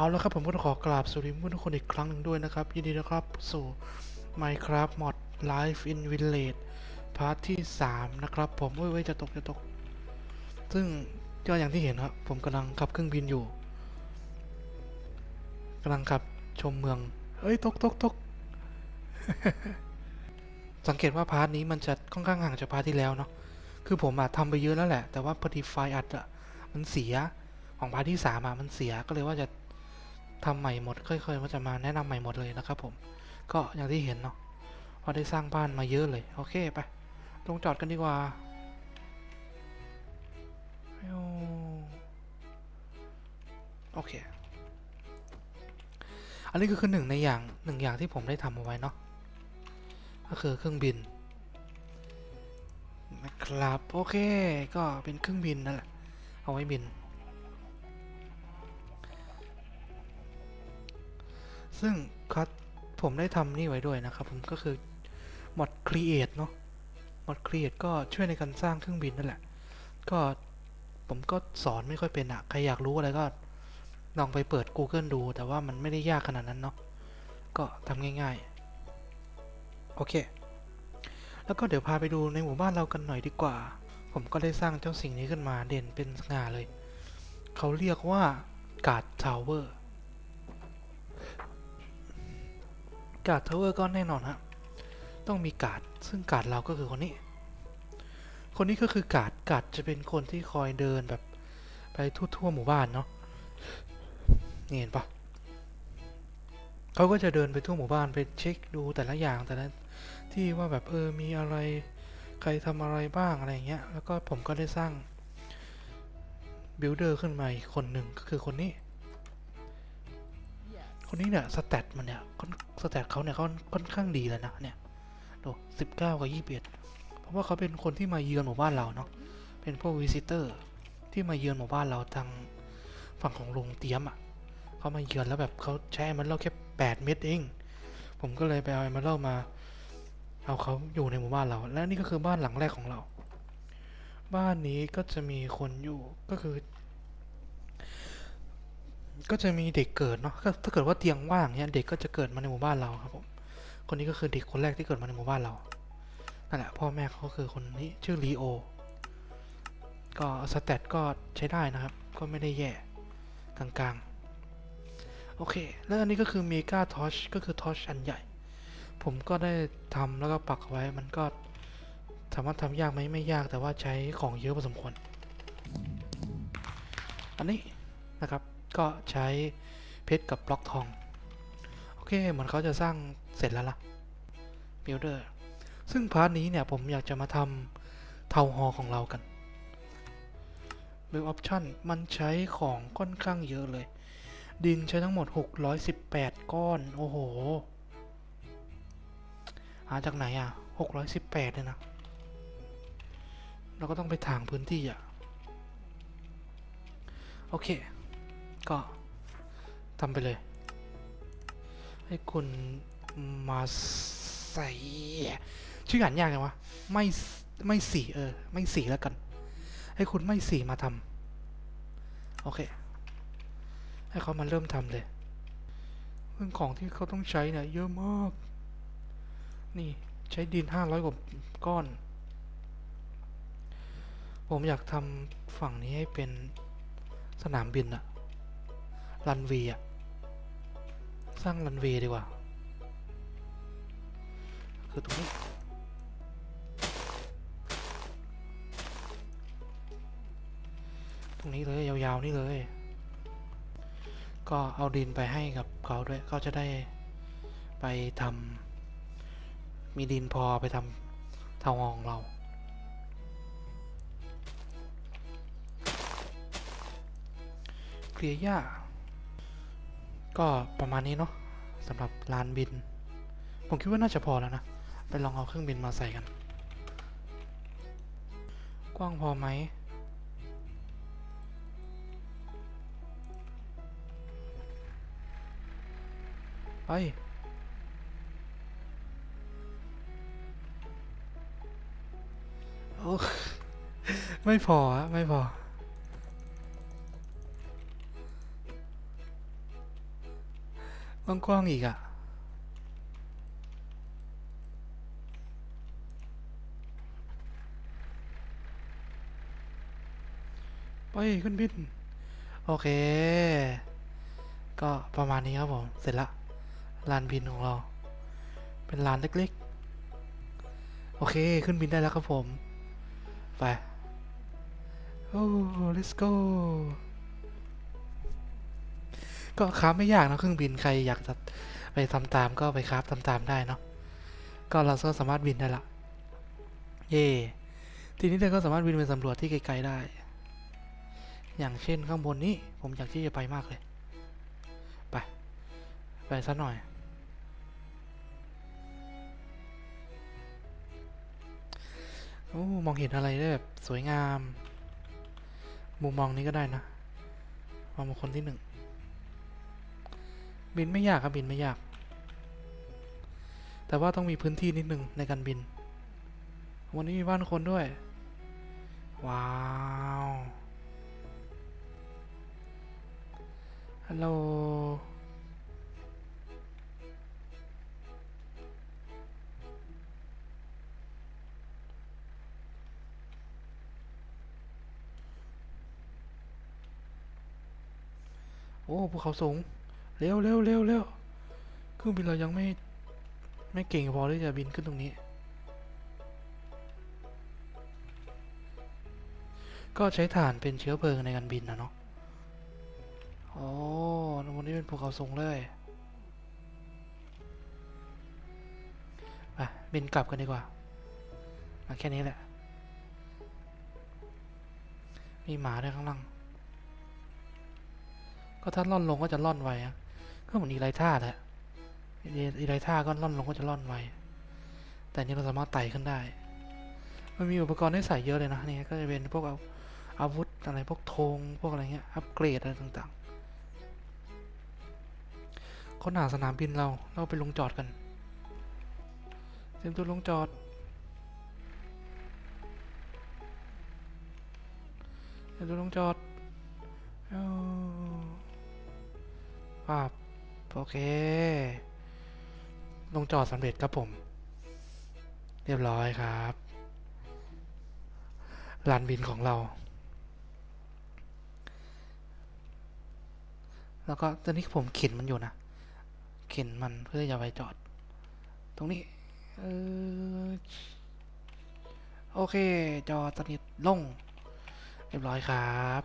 เอาแล้วครับผมก็ต้องขอกราบสวัสดีเพื่อนทุกคนอีกครั้งหนึ่งด้วยนะครับ ยินดีนะครับสู่ Minecraft Mod Life in Village พาร์ทที่ 3 นะครับ ผมเว้ยเว้ยจะตกจะตก ซึ่งก็อย่างที่เห็นครับผมกำลังขับเครื่องบินอยู่กำลังขับชมเมือง เอ้ย ตกตกตกสังเกตว่าพาร์ทนี้มันจะค่อนข้างห่างจากพาร์ทที่แล้วเนาะคือผมอะทำไปเยอะแล้วแหละ แต่ว่าพอดีไฟอัดอะมันเสียของพาร์ทที่สามอะมันเสียก็เลยว่าจะ ทำใหม่หมดค่อยๆว่าจะมาแนะนำใหม่หมดเลยนะครับผม ก็อย่างที่เห็นเนาะว่าได้สร้างบ้านมาเยอะเลย โอเคไป ลงจอดกันดีกว่าโอเค อันนี้ก็คือหนึ่งในอย่างหนึ่งอย่างที่ผมได้ทำเอาไว้เนาะ ก็คือเครื่องบินนะครับ โอเค ก็เป็นเครื่องบินนั่นแหละ เอาไว้บิน ซึ่งคัดผมได้ทำนี่ไว้ด้วยนะครับผมก็คือ mod create เนาะ mod create ก็ช่วยในการสร้างเครื่องบินนั่นแหละ ก็ผมก็สอนไม่ค่อยเป็นอะใครอยากรู้อะไรก็ลองไปเปิด Google ดู แต่ว่ามันไม่ได้ยากขนาดนั้นเนาะ ก็ทำง่ายๆ โอเค แล้วก็เดี๋ยวพาไปดูในหมู่บ้านเรากันหน่อยดีกว่า ผมก็ได้สร้างเจ้าสิ่งนี้ขึ้นมาเด่นเป็นสง่าเลย เขาเรียกว่ากาดทาวเวอร์ การ์ดทาวเวอร์ก็แน่นอนฮะต้องมีการ์ดซึ่งการ์ดเราก็คือคนนี้ คนนี้ก็คือการ์ดการ์ดจะเป็นคนที่คอยเดินแบบไปทั่วๆหมู่บ้านเนาะนี่เห็นปะเขาก็จะเดินไปทั่วหมู่บ้านไปเช็คดูแต่ละอย่างแต่ละที่ว่าแบบเออมีอะไรใครทำอะไรบ้างอะไรเงี้ยแล้วก็ผมก็ได้สร้างบิลเดอร์ขึ้นมาอีกคนหนึ่งก็คือคนนี้ คนนี้เนี่ยสแตทมันเนี่ยค่อนสแตทเขาเนี่ยเขาค่อนข้างดีเลยนะเนี่ยดูสิบเก้ากับยี่สิบเอ็ดเพราะว่าเขาเป็นคนที่มาเยือนหมู่บ้านเราเนาะเป็นพวกวิสิเตอร์ที่มาเยือนหมู่บ้านเราทางฝั่งของโรงเตรียมอะเขามาเยือนแล้วแบบเขาใช้มันเล่าแค่แปดเม็ดเอง ผมก็เลยไปเอามันเล่ามา เอาเขาอยู่ในหมู่บ้านเรา และนี่ก็คือบ้านหลังแรกของเรา บ้านนี้ก็จะมีคนอยู่ก็คือ ก็จะมีเด็กเกิดเนาะก็ถ้าเกิดว่าเตียงว่างเนี่ยเด็กก็จะเกิดมาในหมู่บ้านเราครับผมคนนี้ก็คือเด็กคนแรกที่เกิดมาในหมู่บ้านเรานั่นแหละพ่อแม่เขาก็คือคนนี้ชื่อลีโอก็สแตทก็ใช้ได้นะครับ ก็ไม่ได้แย่กลางๆ โอเค แล้วอันนี้ก็คือเมกาทอชก็คือทอชอันใหญ่ ผมก็ได้ทำแล้วก็ปักไว้มันก็ถามว่าทำยากไหมไม่ยากแต่ว่าใช้ของเยอะพอสมควร อันนี้นะครับ ก็ใช้เพชรกับบล็อกทอง โอเคเหมือนเขาจะสร้างเสร็จแล้วล่ะ Builder ซึ่งพาร์ทนี้เนี่ยผมอยากจะมาทำเทาฮอของเรากัน Build Option มันใช้ของค่อนข้างเยอะเลย ดินใช้ทั้งหมด 618 ก้อน โอ้โหหาจากไหนอะ 618เลยนะ เราก็ต้องไปถางพื้นที่อะ โอเค ก็ทำไปเลย ให้คุณมาใส่ชื่ออ่านยากไงวะไม่ไม่สีเออ ไม่สีแล้วกัน ให้คุณไม่สีมาทำโอเค ให้เขามาเริ่มทำเลยเรื่องของที่เขาต้องใช้เนี่ยเยอะมาก นี่ใช้ดินห้าร้อยกว่าก้อน ผมอยากทำฝั่งนี้ให้เป็นสนามบินอะ รันเวย์อะสร้างรันเวย์ดีกว่า คือตรงนี้ตรงนี้เลยยาวๆนี่เลย ก็เอาดินไปให้กับเขาด้วยเขาจะได้ไปทำมีดินพอไปทำทาของเรา เคลียร์หญ้า ก็ประมาณนี้เนาะสำหรับลานบิน ผมคิดว่าน่าจะพอแล้วนะ ไปลองเอาเครื่องบินมาใส่กัน กว้างพอไหมไปโอ้ไม่พออะไม่พอ กว้างๆอีกอะไปขึ้นบิน โอเค ก็ประมาณนี้ครับผม เสร็จละลานบินของเรา เป็นลานเล็กๆ โอเค ขึ้นบินได้แล้วครับผม ไป โอ้ let's go ก็คราฟไม่ยากนะเครื่องบินใครอยากจะไปทำตามก็ไปคราฟทำตามได้เนาะก็เราก็สามารถบินได้ละเย่ทีนี้เราก็สามารถบินไปสำรวจที่ไกลๆได้ อย่างเช่นข้างบนนี้ผมอยากที่จะไปมากเลย ไป ไปสักหน่อย โอ้มองเห็นอะไรได้แบบสวยงาม มุมมองนี้ก็ได้นะมองคนที่หนึ่ง บินไม่ยากครับบินไม่ยาก แต่ว่าต้องมีพื้นที่นิดนึงในการบิน วันนี้มีบ้านคนด้วย ว้าวฮัลโหลโอ้ภูเขาสูง เร็วเร็วเร็วเร็วเครื่องบินเรายังไม่ไม่เก่งพอที่จะบินขึ้นตรงนี้ ก็ใช้ถ่านเป็นเชื้อเพลิงในการบินนะเนาะโอ้ตรงนี้เป็นภูเขาสูงเลยไปบินกลับกันดีกว่ามาแค่นี้แหละ มีหมาด้วยข้างล่าง ก็ถ้าล่อนลงก็จะล่อนไวอะ ก็เหมือนอีไรท่าแหละอีไรท่าก็ล่อนลงก็จะล่อนไวแต่นี่เราสามารถไต่ขึ้นได้ มันมีอุปกรณ์ให้ใส่เยอะเลยนะนี่ก็จะเป็นพวกเอาอาวุธอะไรพวกธงพวกอะไรเงี้ยอัปเกรดอะไรต่างๆค้นหาสนามบินเราเราไปลงจอดกันเตรียมตัวลงจอด เตรียมตัวลงจอดเอาปาบ โอเค ลงจอดสำเร็จครับผม เรียบร้อยครับลานบินของเรา แล้วก็ตอนนี้ผมเข็นมันอยู่นะ เข็นมันเพื่อจะไปจอด ตรงนี้เออโอเค จอดสนิทลง เรียบร้อยครับ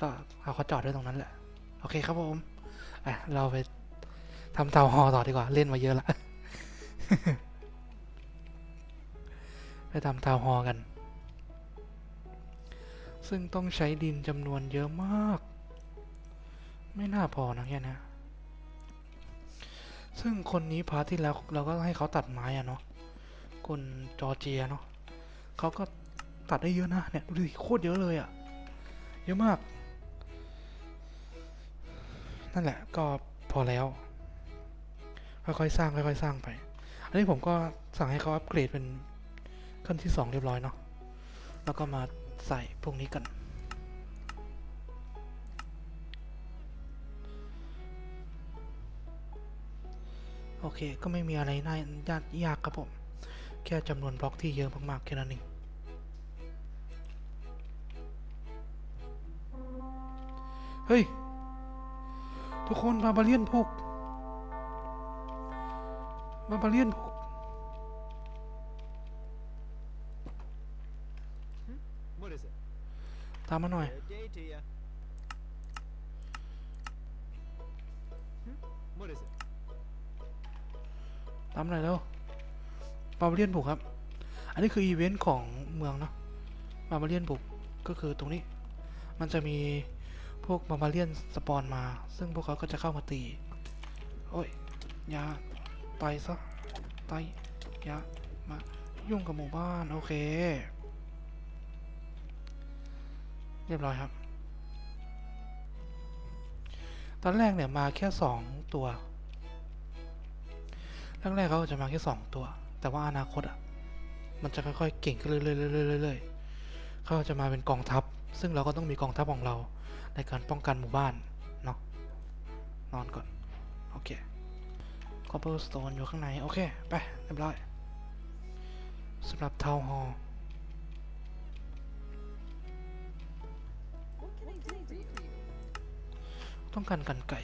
ก็เอาเขาจอดไว้ตรงนั้นแหละ โอเคครับผม อะ เราไปทำเตาฮอต่อดีกว่า เล่นมาเยอะละ ไปทำเตาฮอกัน ซึ่งต้องใช้ดินจำนวนเยอะมาก ไม่น่าพอนะแค่เนี้ยซึ่งคนนี้พาร์ทที่แล้วเราก็ให้เขาตัดไม้อะเนาะคนจอร์เจียเนาะเขาก็ตัดได้เยอะนะเนี่ยดูดิโคตรเยอะเลยอะเยอะมาก นั่นแหละก็พอแล้ว ค่อยๆสร้างค่อยๆสร้างไป อันนี้ผมก็สั่งให้เขาอัปเกรดเป็นขั้นที่สองเรียบร้อยเนาะแล้วก็มาใส่พวกนี้กันโอเค ก็ไม่มีอะไรน่ายากยากครับผม แค่จำนวนบล็อกที่เยอะมากๆ แค่นั้นเอง เฮ้ย ทุกคนบาบาเลียนพวกบาบาเลียนพวกตามมาหน่อย ตามมาหน่อยแล้วบาบาเลียนบุกครับ อันนี้คืออีเวนต์ของเมืองเนาะบาบาเลียนบุกก็คือตรงนี้ มันจะมี พวกบาบาเลียนสปอนมา ซึ่งพวกเขาก็จะเข้ามาตี โอ้ยอย่าไปซะไปอย่ามา ยุ่งกับหมู่บ้าน โอเค เรียบร้อยครับ ตอนแรกเนี่ยมาแค่สองตัวแรกๆเขาจะมาแค่สองตัว แต่ว่าอนาคตอะ มันจะค่อยๆเก่งขึ้นเรื่อยๆเรื่อยๆเขาจะมาเป็นกองทัพ ซึ่งเราก็ต้องมีกองทัพของเรา ในการป้องกันหมู่บ้านเนาะนอนก่อน โอเคคอปเปอร์สโตนอยู่ข้างใน โอเค ไป เรียบร้อยสำหรับทาวน์ฮอลต้องการกันไก่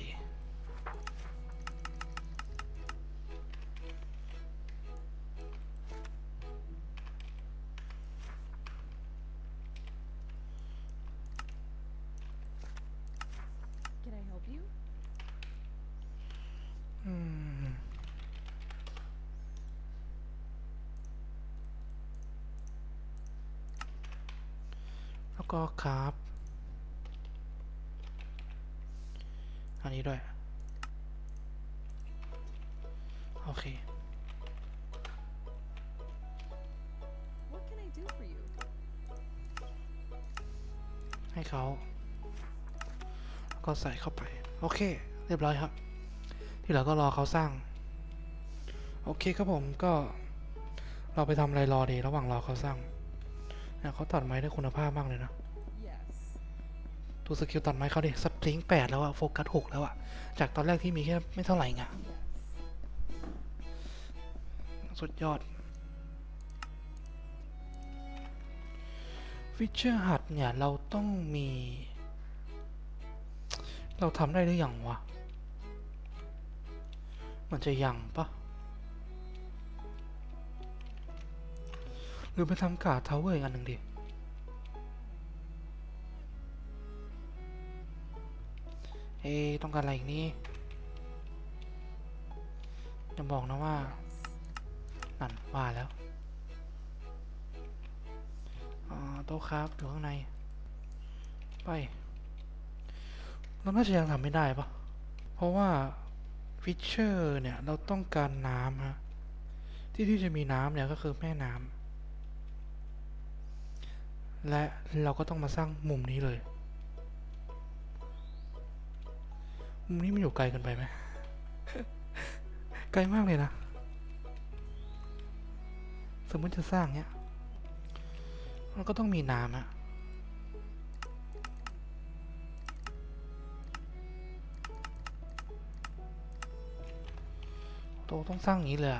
แล้วก็ครับ อันนี้ด้วย โอเค What can I do for you? ให้เขาแล้วก็ใส่เข้าไป โอเค เรียบร้อยครับ ที่เหลือก็รอเขาสร้าง โอเคครับผมก็ เราไปทำอะไรรอดีระหว่างรอเขาสร้างเนี่ยเขาตัดไม้ได้คุณภาพมากเลยนะ Yes. ดูสกิลตัดไม้เขาดิสปริงแปดแล้วอะโฟกัสหกแล้วอะจากตอนแรกที่มีแค่ไม่เท่าไหร่ไงสุดยอดฟิชเชอร์หัดเนี่ย เราต้องมี เราทำได้หรือยังวะ มันจะยังปะหรือไปทำกาดทาวเวอร์อีกอันหนึ่งดิ เอ๊ต้องการอะไรอีกนี่จะบอกนะว่า นั่นว่าแล้วอ่าโต๊ะครับอยู่ข้างใน ไป เราน่าจะยังทำไม่ได้ปะเพราะว่า ฟิชเชอร์เนี่ย เราต้องการน้ำฮะที่ที่จะมีน้ำเนี่ย ก็คือแม่น้ำและเราก็ต้องมาสร้างมุมนี้เลย มุมนี้มันอยู่ไกลเกันไปไหมไกลมากเลยนะ สมมติจะสร้างเนี้ยมันก็ต้องมีน้ำอะ โตต้องสร้างอย่างนี้เลย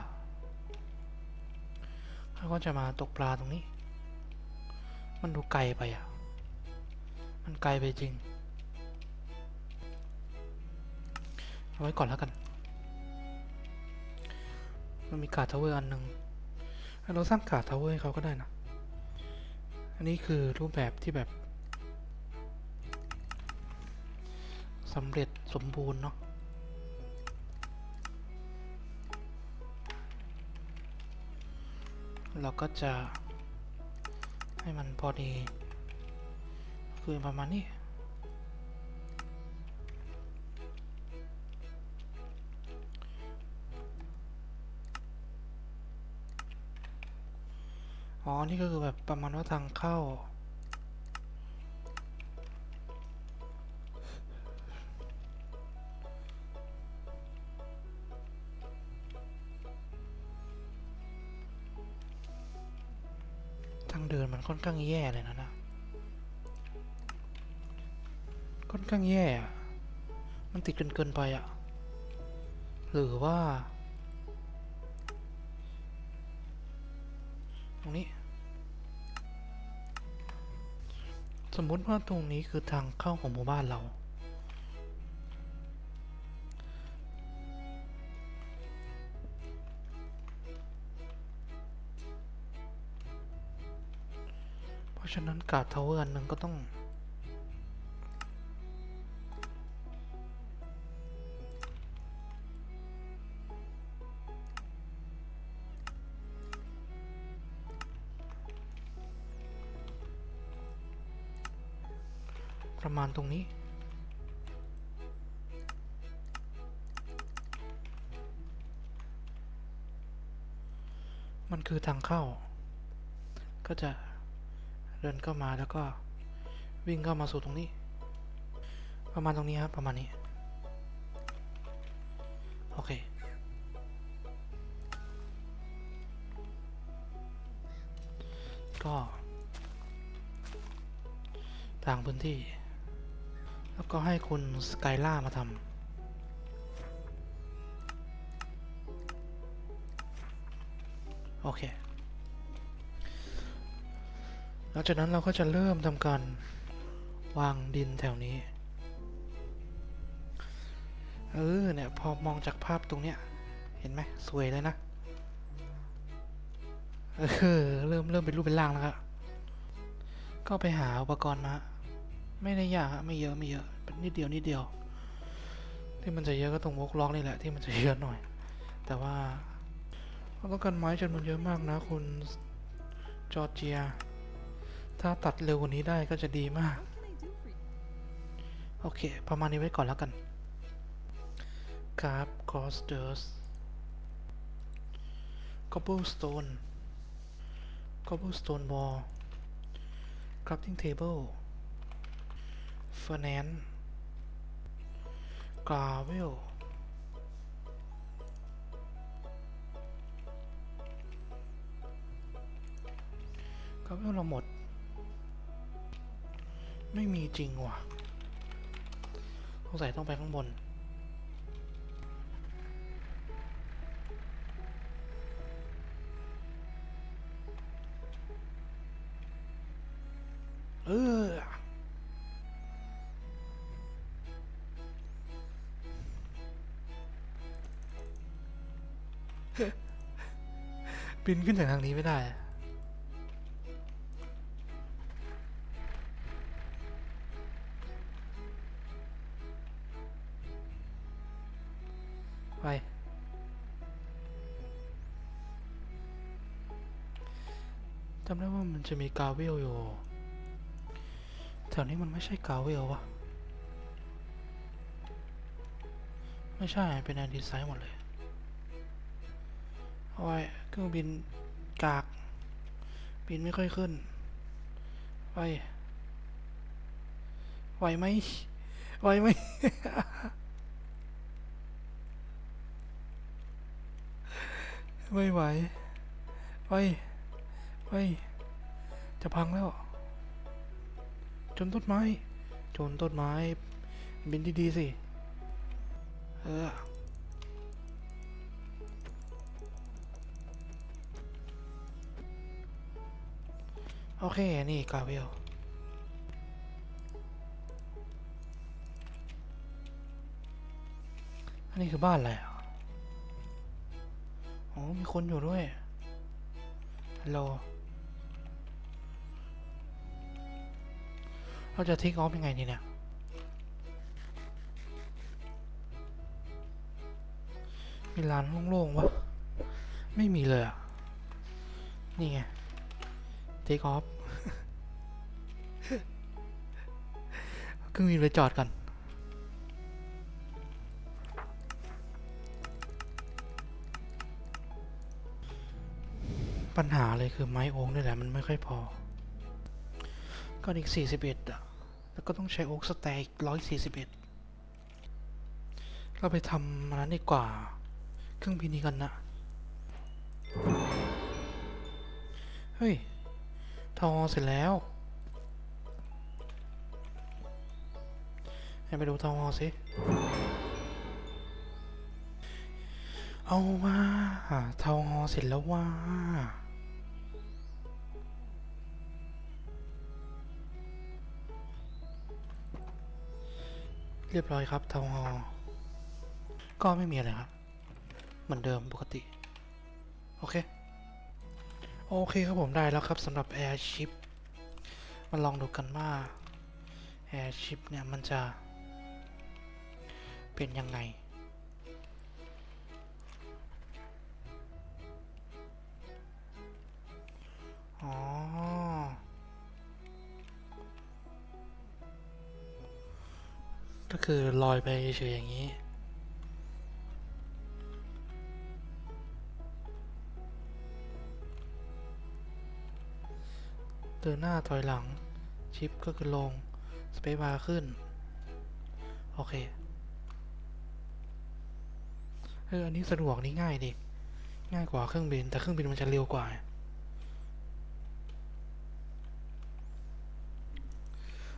แล้วก็จะมาตกปลาตรงนี้ มันดูไกลไปอะ มันไกลไปจริง เอาไว้ก่อนแล้วกัน มันมีกาดทาวเวอร์อันหนึ่งเราสร้างกาดทาวเวอร์ให้เขาก็ได้นะ อันนี้คือรูปแบบที่แบบสำเร็จสมบูรณ์เนาะ เราก็จะ ให้มันพอดี คือประมาณนี้อ๋อ นี่ก็คือแบบประมาณว่าทางเข้า ค่อนข้างแย่เลยนะนะค่อนข้างแย่อมันติดเกินเกินไปอะหรือว่า ตรงนี้ สมมุติว่าตรงนี้คือทางเข้าของหมู่บ้านเรา ฉะนั้นการ์ดทาวเวอร์อันหนึ่งก็ต้อง ประมาณตรงนี้มันคือทางเข้า ก็จะ เดินเข้ามาแล้วก็วิ่งเข้ามาสู่ตรงนี้ ประมาณตรงนี้ครับ ประมาณนี้ โอเค ก็ต่างพื้นที่ แล้วก็ให้คุณสกายล่ามาทำโอเค หลังจากนั้นเราก็จะเริ่มทำการวางดินแถวนี้ เออเนี่ยพอมองจากภาพตรงเนี้ย เห็นไหมสวยเลยนะ เออเริ่มเริ่มเป็นรูปเป็นร่างแล้วครับก็ไปหาอุปกรณ์มา ไม่ได้ยากฮะไม่เยอะไม่เยอะเป็นนิดเดียวนิดเดียว ที่มันจะเยอะก็ตรงวกล็อกนี่แหละที่มันจะเยอะหน่อย แต่ว่าเราต้องการไม้จำนวนเยอะมากนะคุณจอร์เจีย ถ้าตัดเร็วกว่านี้ได้ก็จะดีมาก โอเค ประมาณนี้ไว้ก่อนแล้วกันคราฟคอสเดอร์สคอเบิลสโตนคอเบิลสโตนบอลคราฟติ้งเทเบิลเฟอร์แนนกราเวลกราเวลเราหมด ไม่มีจริงว่ะสงสัยต้องไปข้างบน เออบินขึ้นจากทางนี้ไม่ได้ จะมีกาเวลอยู่แถวนี้มันไม่ใช่กาเวลวะไม่ใช่ เป็นแอนดีไซน์หมดเลยเอาไว้เครื่องบินกาก บินไม่ค่อยขึ้นไปไหวไหมไหวไหม ไม่ไหวไปไป จะพังแล้วจนต้นไม้จนต้นไม้บินดีๆสิ เออโอเค นี่กาเวลอันนี้คือบ้านอะไรอะอ๋อมีคนอยู่ด้วย ฮัลโหล เราจะทิ้งออฟยังไงดีเนี่ยมีร้านโล่งๆวะ ไม่มีเลยอะ นี่ไง take off เครื่องบินไปจอดกันปัญหาเลยคือไม้โอ๊กนี่แหละ มันไม่ค่อยพอ ก็อีก 41 ก็ต้องใช้โอ๊กสแต็กร้อยสี่สิบเอ็ดเราไปทำมันนั้นดีกว่า เครื่องบินนี้กันนะ เฮ้ย ทอเสร็จแล้วให้ไปดูทอสิเอาว่าทอเสร็จแล้วว่า เรียบร้อยครับทาวน์ฮอลก็ไม่มีอะไรครับ เหมือนเดิมปกติ โอเค โอเคครับผมได้แล้วครับสำหรับ Airship มาลองดูกันว่า Airship เนี่ยมันจะเป็นยังไงอ๋อ ก็คือลอยไปเฉยอย่างนี้เดินหน้าถอยหลัง ชิปก็คือลง สเปซบาร์ขึ้น โอเค เออ อันนี้สะดวกนี่ง่ายดิ ง่ายกว่าเครื่องบิน แต่เครื่องบินมันจะเร็วกว่า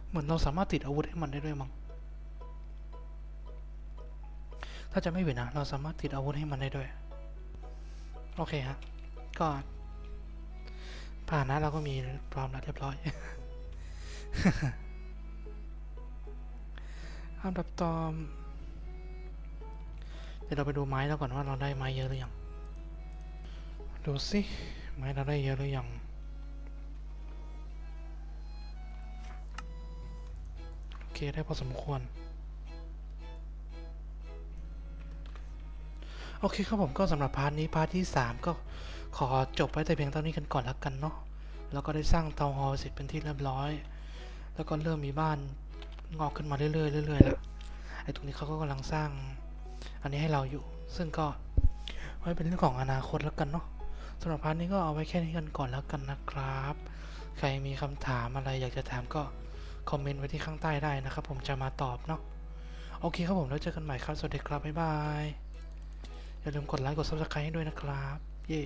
เหมือนเราสามารถติดอาวุธให้มันได้ด้วยมั้ง ถ้าจะไม่ผิดนะ เราสามารถติดอาวุธให้มันได้ด้วย โอเคฮะ ก็พาหนะเราก็มีพร้อมแล้วเรียบร้อยอันดับต่อเดี๋ยวเราไปดูไม้แล้วก่อนว่าเราได้ไม้เยอะหรือยัง ดูสิไม้เราได้เยอะหรือยังโอเคได้พอสมควร โอเคครับผมก็สำหรับพาร์ทนี้พาร์ทที่ 3 ก็ขอจบไว้แต่เพียงเท่านี้กันก่อนแล้วกันเนาะแล้วก็ได้สร้างเตาฮอลเสร็จเป็นที่เรียบร้อย แล้วก็เริ่มมีบ้านงอกขึ้นมาเรื่อยๆเรื่อยๆแล้วไอ้ตรงนี้เขาก็กำลังสร้าง อันนี้ให้เราอยู่ ซึ่งก็ไว้เป็นเรื่องของอนาคตแล้วกันเนาะสำหรับพาร์ทนี้ก็เอาไว้แค่นี้กันก่อนแล้วกันนะครับ ใครมีคำถามอะไรอยากจะถามก็คอมเมนต์ไว้ที่ข้างใต้ได้นะครับ ผมจะมาตอบเนาะโอเคครับผมแล้วเจอกันใหม่ครับ สวัสดีครับ บ๊ายบาย อย่าลืมกดไลค์กด subscribe ให้ด้วยนะครับ เย้